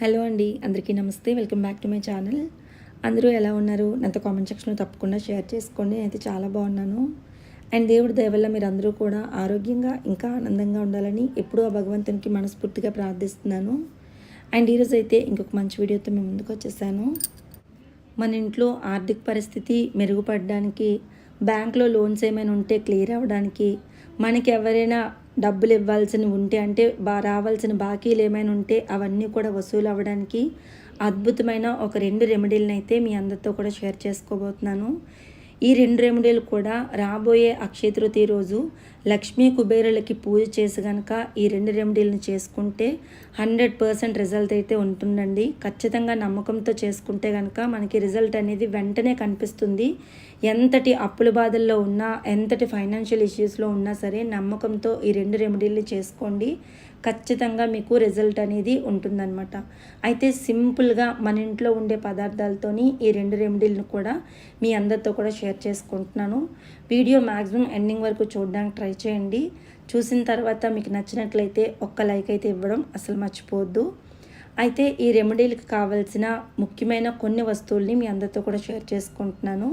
Hello అండి అందరికీ నమస్తే welcome back to my channel. అందరూ ఎలా ఉన్నారు? నాతో కామెంట్ సెక్షన్లో తప్పకుండా షేర్ చేసుకోండి అయితే చాలా బాగున్నాను. అండ్ దేవుడి దయవల్ల మీరందరూ మీరు అందరూ కూడా ఆరోగ్యంగా ఇంకా ఆనందంగా ఉండాలని ఎప్పుడూ ఆ భగవంతునికి మనస్ఫూర్తిగా ప్రార్థిస్తున్నాను. అండ్ ఈరోజు అయితే ఇంకొక మంచి వీడియోతో మేము ముందుకు వచ్చేసాను. మన ఇంట్లో ఆర్థిక పరిస్థితి మెరుగుపడడానికి బ్యాంక్లో లోన్స్ ఏమైనా ఉంటే క్లియర్ అవ్వడానికి మనకి ఎవరైనా డబ్బులు ఇవ్వాల్సిన ఉంటే అంటే బా రావాల్సిన బాకీలు ఏమైనా ఉంటే అవన్నీ కూడా వసూలు అవ్వడానికి అద్భుతమైన ఒక రెండు రెమెడీలను అయితే మీ అందరితో కూడా షేర్ చేసుకోబోతున్నాను. ఈ రెండు రెమెడీలు కూడా రాబోయే అక్షయ తృతీయ రోజు లక్ష్మీ కుబేరులకి పూజ చేసి కనుక ఈ రెండు రెమెడీలను చేసుకుంటే హండ్రెడ్ పర్సెంట్ రిజల్ట్ అయితే ఉంటుందండి. ఖచ్చితంగా నమ్మకంతో చేసుకుంటే కనుక మనకి రిజల్ట్ అనేది వెంటనే కనిపిస్తుంది. ఎంతటి అప్పుల బాధల్లో ఉన్నా ఎంతటి ఫైనాన్షియల్ ఇష్యూస్లో ఉన్నా సరే నమ్మకంతో ఈ రెండు రెమెడీలు చేసుకోండి. ఖచ్చితంగా మీకు రిజల్ట్ అనేది ఉంటుందన్నమాట. అయితే సింపుల్గా మన ఇంట్లో ఉండే పదార్థాలతోని ఈ రెండు రెమెడీలను కూడా మీ అందరితో కూడా షేర్ చేసుకుంటున్నాను. వీడియో మ్యాక్సిమం ఎండింగ్ వరకు చూడడానికి ట్రై చేయండి. చూసిన తర్వాత మీకు నచ్చినట్లయితే ఒక్క లైక్ అయితే ఇవ్వడం అసలు మర్చిపోవద్దు. అయితే ఈ రెమెడీలకు కావాల్సిన ముఖ్యమైన కొన్ని వస్తువుల్ని మీ అందరితో కూడా షేర్ చేసుకుంటున్నాను.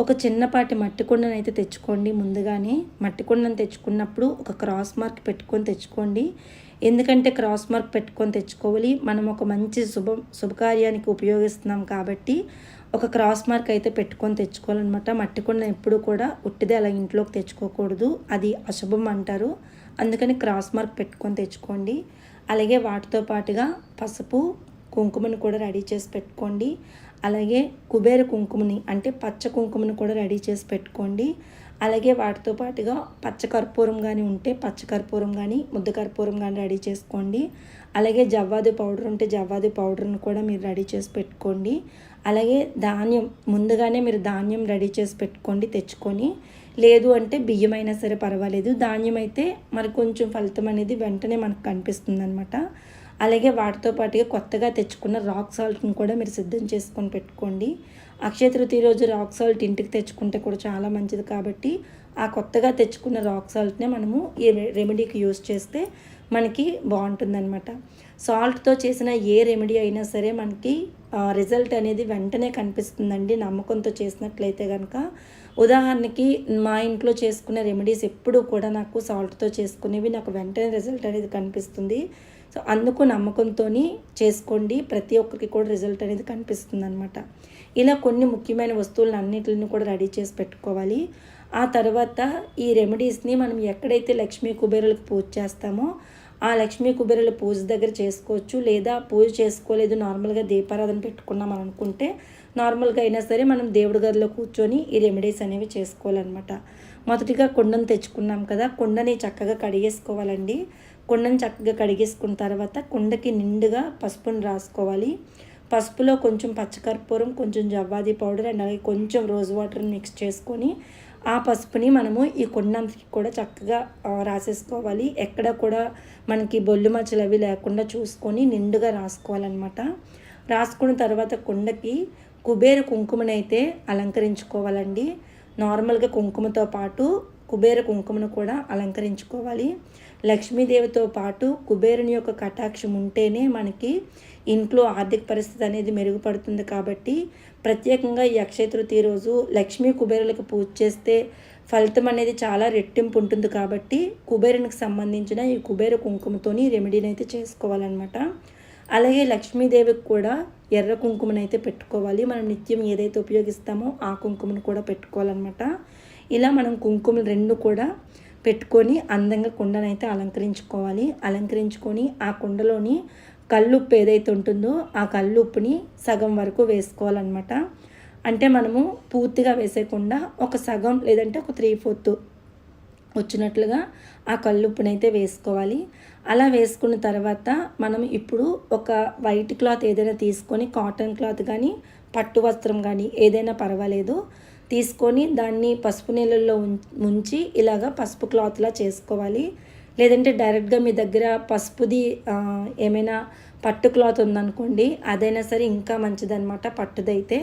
ఒక చిన్నపాటి మట్టి కుండను అయితే తెచ్చుకోండి. ముందుగానే మట్టి కుండను తెచ్చుకున్నప్పుడు ఒక క్రాస్ మార్క్ పెట్టుకొని తెచ్చుకోండి. ఎందుకంటే క్రాస్ మార్క్ పెట్టుకొని తెచ్చుకోవాలి. మనం ఒక మంచి శుభ శుభకార్యానికి ఉపయోగిస్తున్నాం కాబట్టి ఒక క్రాస్ మార్క్ అయితే పెట్టుకొని తెచ్చుకోవాలన్నమాట. మట్టి కుండ ఎప్పుడు కూడా ఉట్టిదే అలా ఇంట్లోకి తెచ్చుకోకూడదు. అది అశుభం అంటారు. అందుకని క్రాస్ మార్క్ పెట్టుకొని తెచ్చుకోండి. అలాగే వాటితో పాటుగా పసుపు కుంకుమను కూడా రెడీ చేసి పెట్టుకోండి. అలాగే కుబేర కుంకుమని అంటే పచ్చ కుంకుమను కూడా రెడీ చేసి పెట్టుకోండి. అలాగే వాటితో పాటుగా పచ్చ కర్పూరం కానీ ఉంటే పచ్చ కర్పూరం కానీ ముద్ద కర్పూరం కానీ రెడీ చేసుకోండి. అలాగే జవ్వాది పౌడర్ ఉంటే జవ్వాది పౌడర్ను కూడా మీరు రెడీ చేసి పెట్టుకోండి. అలాగే ధాన్యం ముందుగానే మీరు ధాన్యం రెడీ చేసి పెట్టుకోండి తెచ్చుకొని. లేదు అంటే బియ్యం అయినా సరే పర్వాలేదు. ధాన్యం అయితే మరి కొంచెం ఫలితం అనేది వెంటనే మనకు కనిపిస్తుంది అనమాట అలాగే వాటితో పాటుగా కొత్తగా తెచ్చుకున్న రాక్ సాల్ట్ని కూడా మీరు సిద్ధం చేసుకొని పెట్టుకోండి. అక్షయ తృతీయ రోజు రాక్ సాల్ట్ ఇంటికి తెచ్చుకుంటే కూడా చాలా మంచిది కాబట్టి ఆ కొత్తగా తెచ్చుకున్న రాక్ సాల్ట్నే మనము ఈ రెమెడీకి యూస్ చేస్తే మనకి బాగుంటుందన్నమాట. సాల్ట్తో చేసిన ఏ రెమెడీ అయినా సరే మనకి రిజల్ట్ అనేది వెంటనే కనిపిస్తుందండి నమ్మకంతో చేసినట్లయితే కనుక ఉదాహరణకి మా ఇంట్లో చేసుకునే రెమెడీస్ ఎప్పుడూ కూడా నాకు సాల్ట్తో చేసుకునేవి నాకు వెంటనే రిజల్ట్ అనేది కనిపిస్తుంది. సో అందుకు నమ్మకంతో చేసుకోండి. ప్రతి ఒక్కరికి కూడా రిజల్ట్ అనేది కనిపిస్తుంది అనమాట ఇలా కొన్ని ముఖ్యమైన వస్తువులను అన్నింటిని కూడా రెడీ చేసి పెట్టుకోవాలి. ఆ తర్వాత ఈ రెమెడీస్ని మనం ఎక్కడైతే లక్ష్మీ కుబేరులకు పూజ చేస్తామో ఆ లక్ష్మీ కుబేరుల పూజ దగ్గర చేసుకోవచ్చు. లేదా పూజ చేసుకోలేదు నార్మల్గా దీపారాధన పెట్టుకున్నాం అని అనుకుంటే నార్మల్గా అయినా సరే మనం దేవుడి గదిలో కూర్చొని ఈ రెమెడీస్ అనేవి చేసుకోవాలన్నమాట. మొదటిగా కుండను తెచ్చుకున్నాం కదా కుండని చక్కగా కడిగేసుకోవాలండి. కుండను చక్కగా కడిగేసుకున్న తర్వాత కుండకి నిండుగా పసుపుని రాసుకోవాలి. పసుపులో కొంచెం పచ్చకర్పూరం కొంచెం జవ్వాది పౌడర్ అండ్ అలాగే కొంచెం రోజ్ వాటర్ మిక్స్ చేసుకొని ఆ పసుపుని మనము ఈ కొండంతకి కూడా చక్కగా రాసేసుకోవాలి. ఎక్కడ కూడా మనకి బొల్లు మచ్చలు అవి లేకుండా చూసుకొని నిండుగా రాసుకోవాలన్నమాట. రాసుకున్న తర్వాత కుండకి కుబేర కుంకుమనైతే అలంకరించుకోవాలండి. నార్మల్గా కుంకుమతో పాటు కుబేర కుంకుమను కూడా అలంకరించుకోవాలి. లక్ష్మీదేవితో పాటు కుబేరుని యొక్క కటాక్షం ఉంటేనే మనకి ఇంట్లో ఆర్థిక పరిస్థితి అనేది మెరుగుపడుతుంది కాబట్టి ప్రత్యేకంగా ఈ అక్షయ తృతీయ రోజు లక్ష్మీ కుబేరులకు పూజ చేస్తే ఫలితం అనేది చాలా రెట్టింపు ఉంటుంది కాబట్టి కుబేరునికి సంబంధించిన ఈ కుబేర కుంకుమతోని రెమెడీని అయితే చేసుకోవాలన్నమాట. అలాగే లక్ష్మీదేవికి కూడా ఎర్ర కుంకుమను అయితే పెట్టుకోవాలి. మనం నిత్యం ఏదైతే ఉపయోగిస్తామో ఆ కుంకుమను కూడా పెట్టుకోవాలన్నమాట. ఇలా మనం కుంకుమలు రెండు కూడా పెట్టుకొని అందంగా కుండనైతే అలంకరించుకోవాలి. అలంకరించుకొని ఆ కుండలోని కల్లుప్పు ఏదైతే ఉంటుందో ఆ కల్లుప్పుని సగం వరకు వేసుకోవాలన్నమాట. అంటే మనము పూర్తిగా వేసేయకుండా ఒక సగం లేదంటే ఒక త్రీ ఫోర్త్ వచ్చినట్లుగా ఆ కల్లుప్పునైతే వేసుకోవాలి. అలా వేసుకున్న తర్వాత మనం ఇప్పుడు ఒక వైట్ క్లాత్ ఏదైనా తీసుకొని కాటన్ క్లాత్ కానీ పట్టు వస్త్రం కానీ ఏదైనా పర్వాలేదు. తీసుకొని దాన్ని పసుపు నీళ్ళల్లో ఉంచి ఇలాగా పసుపు క్లాత్లా చేసుకోవాలి. లేదంటే డైరెక్ట్గా మీ దగ్గర పసుపుది ఏమైనా పట్టు క్లాత్ ఉందనుకోండి అదైనా సరే ఇంకా మంచిదన్నమాట పట్టుదైతే.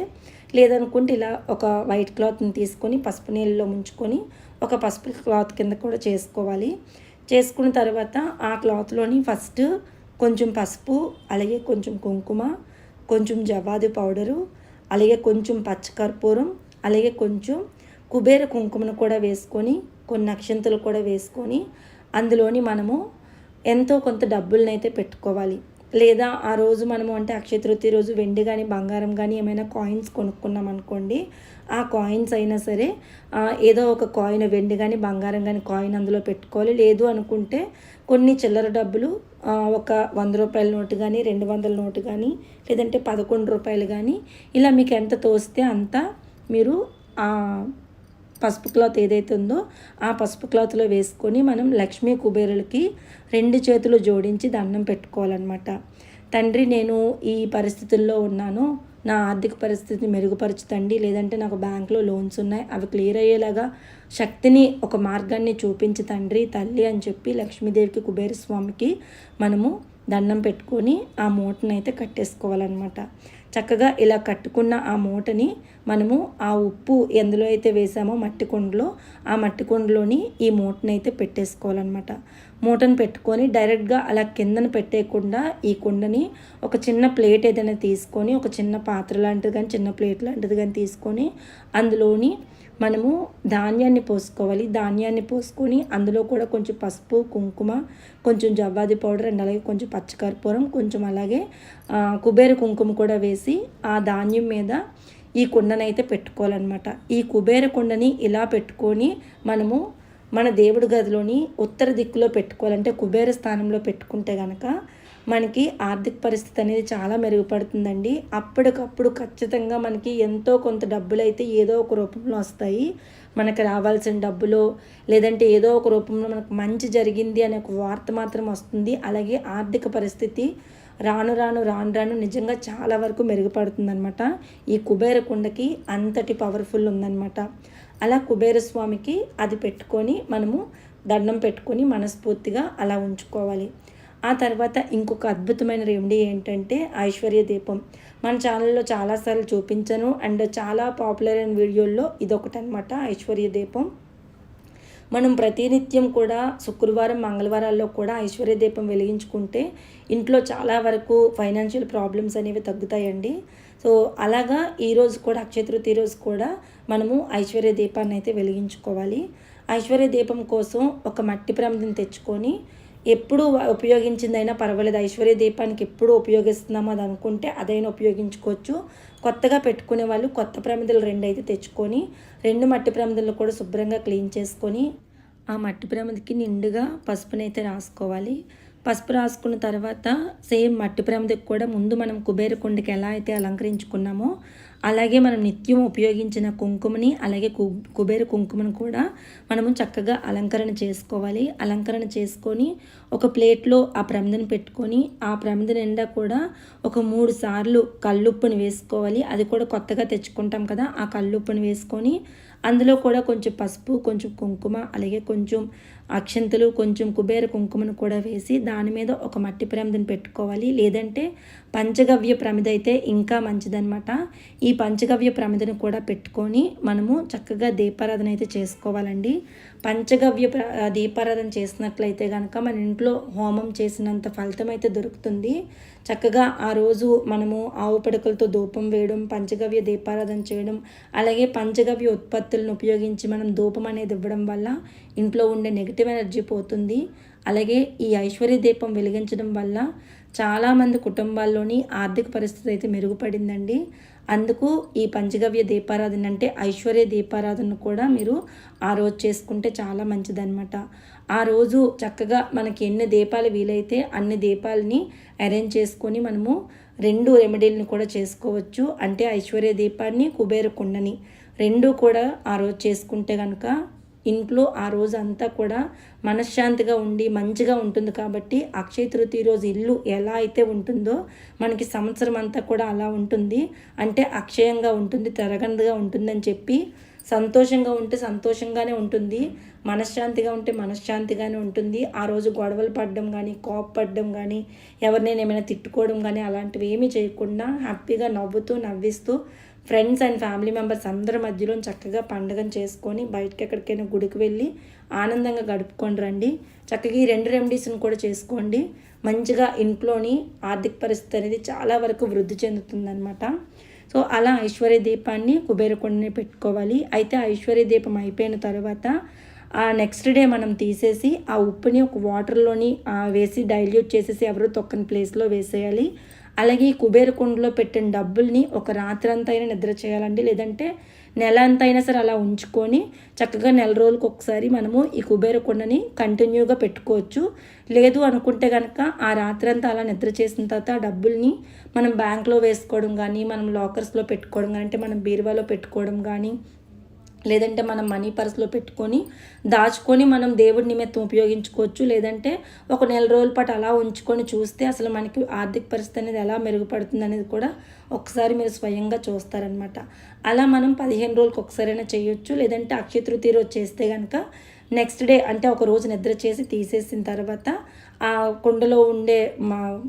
లేదనుకుంటే ఇలా ఒక వైట్ క్లాత్ని తీసుకొని పసుపు నీళ్ళలో ముంచుకొని ఒక పసుపు క్లాత్ కింద కూడా చేసుకోవాలి. చేసుకున్న తర్వాత ఆ క్లాత్లోని ఫస్ట్ కొంచెం పసుపు అలాగే కొంచెం కుంకుమ కొంచెం జవాది పౌడరు అలాగే కొంచెం పచ్చకర్పూరం అలాగే కొంచెం కుబేర కుంకుమను కూడా వేసుకొని కొన్ని అక్షంతలు కూడా వేసుకొని అందులోని మనము ఎంతో కొంత డబ్బులను అయితే పెట్టుకోవాలి. లేదా ఆ రోజు మనము అంటే అక్షయ తృతీయ రోజు వెండి కానీ బంగారం కానీ ఏమైనా కాయిన్స్ కొనుక్కున్నాం అనుకోండి ఆ కాయిన్స్ అయినా సరే ఏదో ఒక కాయిన్ వెండి కానీ బంగారం కానీ కాయిన్ అందులో పెట్టుకోవాలి. లేదు అనుకుంటే కొన్ని చిల్లర డబ్బులు ఒక వంద రూపాయల నోటు కానీ రెండు వందల నోటు కానీ లేదంటే పదకొండు రూపాయలు కానీ ఇలా మీకు ఎంత తోస్తే అంత మీరు పసుపు క్లాత్ ఏదైతే ఉందో ఆ పసుపు క్లాత్లో వేసుకొని మనం లక్ష్మీ కుబేరులకి రెండు చేతులు జోడించి దండం పెట్టుకోవాలన్నమాట. తండ్రి నేను ఈ పరిస్థితుల్లో ఉన్నాను. నా ఆర్థిక పరిస్థితిని మెరుగుపరచుతండి. లేదంటే నాకు బ్యాంక్లో లోన్స్ ఉన్నాయి. అవి క్లియర్ అయ్యేలాగా శక్తిని ఒక మార్గాన్ని చూపించి తండ్రి తల్లి అని చెప్పి లక్ష్మీదేవికి కుబేర స్వామికి మనము దండం పెట్టుకొని ఆ మూటనైతే కట్టేసుకోవాలన్నమాట. చక్కగా ఇలా కట్టుకున్న ఆ మూటని మనము ఆ ఉప్పు ఎందులో అయితే వేసామో మట్టి కుండలో ఆ మట్టి కుండలోని ఈ మూటని అయితే పెట్టేసుకోవాలన్నమాట. మూటను పెట్టుకొని డైరెక్ట్గా అలా కిందన పెట్టేయకుండా ఈ కుండని ఒక చిన్న ప్లేట్ ఏదైనా తీసుకొని ఒక చిన్న పాత్ర లాంటిది కానీ చిన్న ప్లేట్ లాంటిది కానీ తీసుకొని అందులోని మనము ధాన్యాన్ని పోసుకోవాలి. ధాన్యాన్ని పోసుకొని అందులో కూడా కొంచెం పసుపు కుంకుమ కొంచెం జవ్వాది పౌడర్ అండ్ అలాగే కొంచెం పచ్చకర్పూరం కొంచెం అలాగే కుబేర కుంకుమ కూడా వేసి ఆ ధాన్యం మీద ఈ కుండనైతే పెట్టుకోవాలన్నమాట. ఈ కుబేర కుండని ఇలా పెట్టుకొని మనము మన దేవుడి గదిలోని ఉత్తర దిక్కులో పెట్టుకోవాలంటే కుబేర స్థానంలో పెట్టుకుంటే కనుక మనకి ఆర్థిక పరిస్థితి అనేది చాలా మెరుగుపడుతుందండి. అప్పటికప్పుడు ఖచ్చితంగా మనకి ఎంతో కొంత డబ్బులు అయితే ఏదో ఒక రూపంలో వస్తాయి. మనకు రావాల్సిన డబ్బులు లేదంటే ఏదో ఒక రూపంలో మనకు మంచి జరిగింది అనే ఒక వార్త మాత్రం వస్తుంది. అలాగే ఆర్థిక పరిస్థితి రాను రాను రాను రాను నిజంగా చాలా వరకు మెరుగుపడుతుందనమాట ఈ కుబేర కుండకి అంతటి పవర్ఫుల్ ఉందన్నమాట. అలా కుబేర స్వామికి అది పెట్టుకొని మనము దండం పెట్టుకొని మనస్ఫూర్తిగా అలా ఉంచుకోవాలి. ఆ తర్వాత ఇంకొక అద్భుతమైన రెమెడీ ఏంటంటే ఐశ్వర్య దీపం. మన ఛానల్లో చాలాసార్లు చూపించాను అండ్ చాలా పాపులర్ అయిన వీడియోల్లో ఇదొకటి అనమాట ఐశ్వర్య దీపం. మనం ప్రతినిత్యం కూడా శుక్రవారం మంగళవారాల్లో కూడా ఐశ్వర్య దీపం వెలిగించుకుంటే ఇంట్లో చాలా వరకు ఫైనాన్షియల్ ప్రాబ్లమ్స్ అనేవి తగ్గుతాయండి. సో అలాగా ఈరోజు కూడా అక్షయ రోజు కూడా మనము ఐశ్వర్య దీపాన్ని అయితే వెలిగించుకోవాలి. ఐశ్వర్య దీపం కోసం ఒక మట్టి ప్రమిదిని తెచ్చుకొని ఎప్పుడు ఉపయోగించిందైనా పర్వాలేదు. ఐశ్వర్య దీపానికి ఎప్పుడు ఉపయోగిస్తున్నామో అది అనుకుంటే అదైనా ఉపయోగించుకోవచ్చు. కొత్తగా పెట్టుకునే వాళ్ళు కొత్త ప్రమిదలు రెండు అయితే తెచ్చుకొని రెండు మట్టి ప్రమిదలు కూడా శుభ్రంగా క్లీన్ చేసుకొని ఆ మట్టి ప్రమిదకి నిండుగా పసుపునైతే రాసుకోవాలి. పసుపు రాసుకున్న తర్వాత సేమ్ మట్టి ప్రమిదకి కూడా ముందు మనం కుబేర కుండకి ఎలా అయితే అలంకరించుకున్నామో అలాగే మనం నిత్యం ఉపయోగించిన కుంకుమని అలాగే కు కుబేర కుంకుమను కూడా మనము చక్కగా అలంకరణ చేసుకోవాలి. అలంకరణ చేసుకొని ఒక ప్లేట్లో ఆ ప్రమిదని పెట్టుకొని ఆ ప్రమిద నిండా కూడా ఒక మూడు సార్లు కల్లుప్పుని వేసుకోవాలి. అది కూడా కొత్తగా తెచ్చుకుంటాం కదా ఆ కల్లుప్పుని వేసుకొని అందులో కూడా కొంచెం పసుపు కొంచెం కుంకుమ అలాగే కొంచెం అక్షంతలు కొంచెం కుబేర కుంకుమను కూడా వేసి దాని మీద ఒక మట్టి ప్రమిదని పెట్టుకోవాలి. లేదంటే పంచగవ్య ప్రమిద అయితే ఇంకా మంచిదనమాట ఈ పంచగవ్య ప్రమిదను కూడా పెట్టుకొని మనము చక్కగా దీపారాధన అయితే చేసుకోవాలండి. పంచగవ్య దీపారాధన చేసినట్లయితే కనుక మన ఇంట్లో హోమం చేసినంత ఫలితం అయితే దొరుకుతుంది. చక్కగా ఆ రోజు మనము ఆవు పిడకలతో ధూపం వేయడం పంచగవ్య దీపారాధన చేయడం అలాగే పంచగవ్య ఉత్పత్తులను ఉపయోగించి మనం ధూపం అనేది ఇవ్వడం వల్ల ఇంట్లో ఉండే నెగిటివ్ ఎనర్జీ పోతుంది. అలాగే ఈ ఐశ్వర్య దీపం వెలిగించడం వల్ల చాలామంది కుటుంబాల్లోని ఆర్థిక పరిస్థితి అయితే మెరుగుపడిందండి. అందుకు ఈ పంచగవ్య దీపారాధన అంటే ఐశ్వర్య దీపారాధన కూడా మీరు ఆ రోజు చేసుకుంటే చాలా మంచిదన్నమాట. ఆ రోజు చక్కగా మనకి ఎన్ని దీపాలు వీలైతే అన్ని దీపాలని అరేంజ్ చేసుకొని మనము రెండు రెమెడీలను కూడా చేసుకోవచ్చు. అంటే ఐశ్వర్య దీపాన్ని కుబేర కుండని రెండు కూడా ఆ రోజు చేసుకుంటే కనుక ఇంట్లో ఆ రోజు అంతా కూడా మనశ్శాంతిగా ఉండి మంచిగా ఉంటుంది కాబట్టి అక్షయ తృతీయ రోజు ఇల్లు ఎలా అయితే ఉంటుందో మనకి సంవత్సరం అంతా కూడా అలా ఉంటుంది. అంటే అక్షయంగా ఉంటుంది తెరగందుగా ఉంటుందని చెప్పి సంతోషంగా ఉంటే సంతోషంగానే ఉంటుంది. మనశ్శాంతిగా ఉంటే మనశ్శాంతిగానే ఉంటుంది. ఆ రోజు గొడవలు పడడం కానీ కోపపడడం కానీ ఎవరినైనా ఏమైనా తిట్టుకోవడం కానీ అలాంటివి ఏమీ చేయకుండా హ్యాపీగా నవ్వుతూ నవ్విస్తూ ఫ్రెండ్స్ అండ్ ఫ్యామిలీ మెంబర్స్ అందరి మధ్యలో చక్కగా పండుగను చేసుకొని బయటకి ఎక్కడికైనా గుడికి వెళ్ళి ఆనందంగా గడుపుకొని రండి. చక్కగా ఈ రెండు రెమెడీస్ని కూడా చేసుకోండి. మంచిగా ఇంట్లోని ఆర్థిక పరిస్థితి అనేది చాలా వరకు వృద్ధి చెందుతుందన్నమాట. సో అలా ఐశ్వర్య దీపాన్ని కుబేరకొండని పెట్టుకోవాలి. అయితే ఐశ్వర్య దీపం అయిపోయిన తర్వాత నెక్స్ట్ డే మనం తీసేసి ఆ ఉప్పుని ఒక వాటర్లోని వేసి డైల్యూట్ చేసేసి ఎవరు తొక్కని ప్లేస్లో వేసేయాలి. అలాగే ఈ కుబేర కుండలో పెట్టిన డబ్బుల్ని ఒక రాత్రి అంతా అయినా నిద్ర చేయాలండి. లేదంటే నెల అంతా అయినా సరే అలా ఉంచుకొని చక్కగా నెల రోజులకు ఒకసారి మనము ఈ కుబేర కుండని కంటిన్యూగా పెట్టుకోవచ్చు. లేదు అనుకుంటే కనుక ఆ రాత్రి అంతా అలా నిద్ర చేసిన తర్వాత ఆ డబ్బుల్ని మనం బ్యాంక్లో వేసుకోవడం కానీ మనం లాకర్స్లో పెట్టుకోవడం కానీ అంటే మనం బీరువాలో పెట్టుకోవడం కానీ లేదంటే మనం మనీ పర్స్లో పెట్టుకొని దాచుకొని మనం దేవుడి నిమిత్తం ఉపయోగించుకోవచ్చు. లేదంటే ఒక నెల రోజుల పాటు అలా ఉంచుకొని చూస్తే అసలు మనకి ఆర్థిక పరిస్థితి అనేది ఎలా మెరుగుపడుతుంది అనేది కూడా ఒకసారి మీరు స్వయంగా చూస్తారనమాట అలా మనం పదిహేను రోజులకు ఒకసారైనా చేయొచ్చు. లేదంటే అక్షయ తృతీయ రోజు చేస్తే కనుక నెక్స్ట్ డే అంటే ఒక రోజు నిద్ర చేసి తీసేసిన తర్వాత ఆ కుండలో ఉండే మా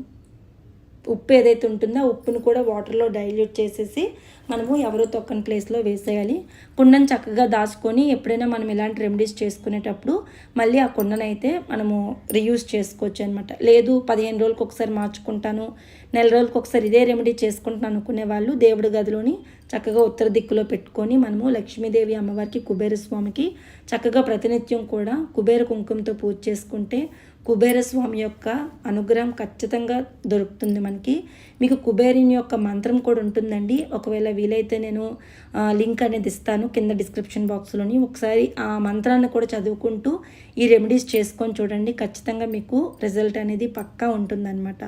ఉప్పు ఏదైతే ఉంటుందో ఉప్పును కూడా వాటర్లో డైల్యూట్ చేసేసి మనము ఎవరో తొక్కని ప్లేస్లో వేసేయాలి. కుండను చక్కగా దాచుకొని ఎప్పుడైనా మనం ఇలాంటి రెమెడీస్ చేసుకునేటప్పుడు మళ్ళీ ఆ కుండను అయితే మనము రీయూజ్ చేసుకోవచ్చు అనమాట లేదు పదిహేను రోజులకు ఒకసారి మార్చుకుంటాను నెల రోజులకు ఒకసారి ఇదే రెమెడీ చేసుకుంటాను అనుకునే వాళ్ళు దేవుడి గదిలోని చక్కగా ఉత్తర దిక్కులో పెట్టుకొని మనము లక్ష్మీదేవి అమ్మవారికి కుబేర స్వామికి చక్కగా ప్రతినిత్యం కూడా కుబేర కుంకుమతో పూజ చేసుకుంటే కుబేర స్వామి యొక్క అనుగ్రహం ఖచ్చితంగా దొరుకుతుంది మనకి. మీకు కుబేరిని యొక్క మంత్రం కూడా ఉంటుందండి. ఒకవేళ వీలైతే నేను లింక్ అనేది ఇస్తాను కింద డిస్క్రిప్షన్ బాక్స్లోని. ఒకసారి ఆ మంత్రాన్ని కూడా చదువుకుంటూ ఈ రెమెడీస్ చేసుకొని చూడండి. ఖచ్చితంగా మీకు రిజల్ట్ అనేది పక్కా ఉంటుందన్నమాట.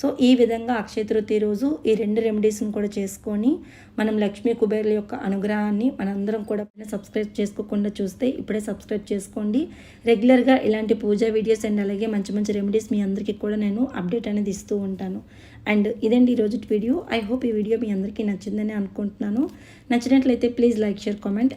సో ఈ విధంగా అక్షయ తృతీయ రోజు ఈ రెండు రెమెడీస్ని కూడా చేసుకొని మనం లక్ష్మీ కుబేర్ల యొక్క అనుగ్రహాన్ని మనందరం కూడా సబ్స్క్రైబ్ చేసుకోకుండా చూస్తే ఇప్పుడే సబ్స్క్రైబ్ చేసుకోండి. రెగ్యులర్గా ఇలాంటి పూజా వీడియోస్ అండ్ అలాగే మంచి మంచి రెమెడీస్ మీ అందరికీ కూడా నేను అప్డేట్ అనేది ఇస్తూ ఉంటాను. అండ్ ఇదండి ఈరోజు వీడియో ఐ హోప్ ఈ వీడియో మీ అందరికీ నచ్చిందని అనుకుంటున్నాను. నచ్చినట్లయితే ప్లీజ్ లైక్ షేర్ కామెంట్